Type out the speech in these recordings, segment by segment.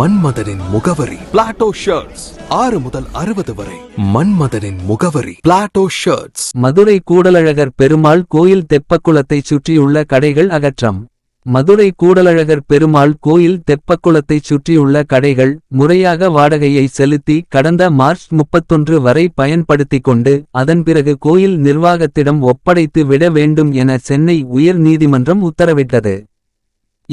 மன்மதனின் முகவரி. Plato shirts ஆறு முதல் அறுபது வரை. மன்மதனின் முகவரி. பிளாட்டோ ஷர்ட்ஸ் மதுரை கூடலழகர் பெருமாள் கோயில் தெப்பக்குளத்தை சுற்றியுள்ள கடைகள் அகற்றம். மதுரை கூடலழகர் பெருமாள் கோயில் தெப்பக்குளத்தை சுற்றியுள்ள கடைகள் முறையாக வாடகையை செலுத்தி கடந்த மார்ச் முப்பத்தொன்று வரை பயன்படுத்திக் கொண்டு அதன் பிறகு கோயில் நிர்வாகத்திடம் ஒப்படைத்து விட வேண்டும் என சென்னை உயர் நீதிமன்றம் உத்தரவிட்டது.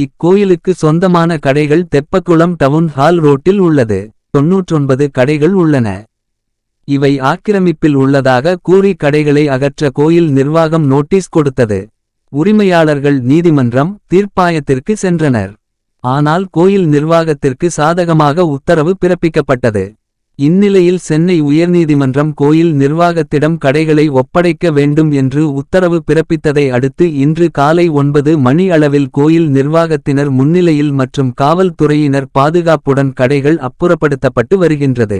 இக்கோயிலுக்கு சொந்தமான கடைகள் தெப்பக்குளம் டவுன் ஹால் ரோட்டில் உள்ளது. தொன்னூற்றொன்பது கடைகள் உள்ளன. இவை ஆக்கிரமிப்பில் உள்ளதாக கூறி கடைகளை அகற்ற கோயில் நிர்வாகம் நோட்டீஸ் கொடுத்தது. உரிமையாளர்கள் நீதிமன்றம் தீர்ப்பாயத்திற்கு சென்றனர். ஆனால் கோயில் நிர்வாகத்திற்கு சாதகமாக உத்தரவு பிறப்பிக்கப்பட்டது. இந்நிலையில் சென்னை உயர்நீதிமன்றம் கோயில் நிர்வாகத்திடம் கடைகளை ஒப்படைக்க வேண்டும் என்று உத்தரவு பிறப்பித்ததை அடுத்து இன்று காலை ஒன்பது மணி அளவில் கோயில் நிர்வாகத்தினர் முன்னிலையில் மற்றும் காவல்துறையினர் பாதுகாப்புடன் கடைகள் அப்புறப்படுத்தப்பட்டு வருகின்றது.